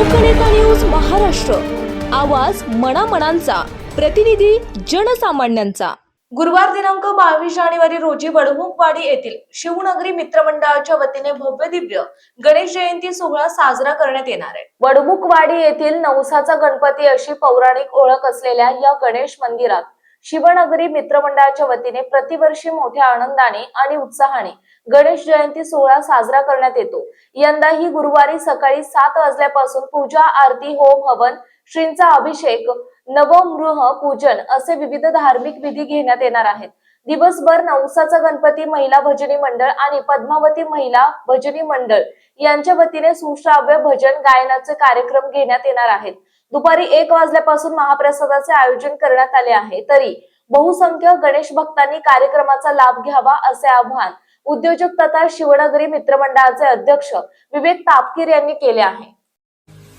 लोकनेता news Maharashtra. आवाज मनामनांचा. प्रतिनिधी जनसामान्यांचा. गुरुवार दिनांक बावीस जानेवारी रोजी वडमुखवाडी येथील शिवनगरी मित्रमंडळाच्या वतीने भव्य दिव्य गणेश जयंती सोहळा साजरा करण्यात येणार आहे. वडमुखवाडी येथील नवसाचा गणपती अशी पौराणिक ओळख असलेल्या या गणेश मंदिरात शिवनगरी मित्रमंडळाच्या वतीने प्रतिवर्षी मोठ्या आनंदाने आणि उत्साहाने गणेश जयंती सोहळा साजरा करण्यात येतो. यंदाही गुरुवारी सकाळी सात वाजल्यापासून पूजा आरती होम हवन श्रींचा अभिषेक नवमृह पूजन असे विविध धार्मिक विधी घेण्यात येणार आहेत. दिवसभर नवसाचा गणपती महिला भजनी मंडळ आणि पद्मावती महिला भजनी मंडळ यांच्या वतीने सुश्राव्य भजन गायनाचे कार्यक्रम घेण्यात येणार आहेत. दुपारी एक वाजल्यापासून महाप्रसादाचे आयोजन करण्यात आले आहे. तरी बहुसंख्य गणेश भक्तांनी कार्यक्रमाचा लाभ घ्यावा असे आवाहन उद्योजक तथा शिवनगरी मित्रमंडळाचे अध्यक्ष विवेक तापकीर यांनी केले आहे.